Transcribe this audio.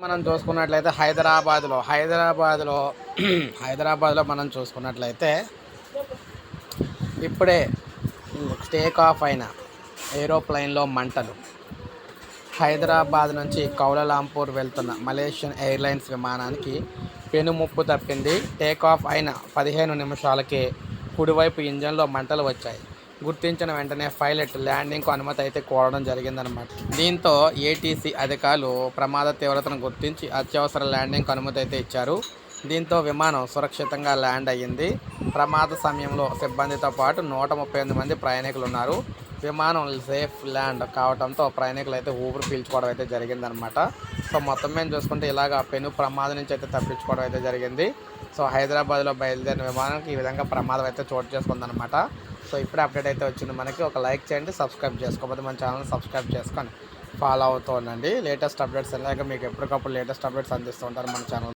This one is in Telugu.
మనం చూసుకున్నట్లయితే హైదరాబాద్లో హైదరాబాద్లో హైదరాబాద్లో మనం చూసుకున్నట్లయితే ఇప్పుడే టేక్ ఆఫ్ అయిన ఏరోప్లైన్లో మంటలు. హైదరాబాద్ నుంచి కౌలలాంపూర్ వెళ్తున్న మలేషియన్ ఎయిర్లైన్స్ విమానానికి పెనుముప్పు తప్పింది. టేక్ ఆఫ్ అయిన పదిహేను నిమిషాలకే కుడివైపు ఇంజన్లో మంటలు వచ్చాయి. గుర్తించిన వెంటనే పైలట్ ల్యాండింగ్కు అనుమతి అయితే కోరడం జరిగిందనమాట దీంతో ఏటీసీ అధికారులు ప్రమాద తీవ్రతను గుర్తించి అత్యవసర ల్యాండింగ్కు అనుమతి అయితే ఇచ్చారు. దీంతో విమానం సురక్షితంగా ల్యాండ్ అయ్యింది. ప్రమాద సమయంలో సిబ్బందితో పాటు నూట ముప్పై ఎనిమిది మంది ప్రయాణికులు ఉన్నారు విమానం సేఫ్ ల్యాండ్ కావడంతో ప్రయాణికులు అయితే ఊపిరి పీల్చుకోవడం అయితే జరిగిందనమాట సో మొత్తం మేము చూసుకుంటే ఇలాగ పెను ప్రమాదం నుంచి అయితే తప్పించుకోవడం అయితే జరిగింది. సో హైదరాబాద్లో బయలుదేరిన విమానానికి ఈ విధంగా ప్రమాదం అయితే చోటు చేసుకుందనమాట సో ఇప్పుడే అప్డేట్ అయితే వచ్చింది మనకి. ఒక లైక్ చేయండి సబ్స్క్రైబ్ చేసుకోకపోతే మన ఛానల్ సబ్స్క్రైబ్ చేసుకొని ఫాలో అవుతూ ఉండండి. లేటెస్ట్ అప్డేట్స్ అలాగే మీకు ఎప్పటికప్పుడు లేటెస్ట్ అప్డేట్స్ అందిస్తూ ఉంటారు మన ఛానల్.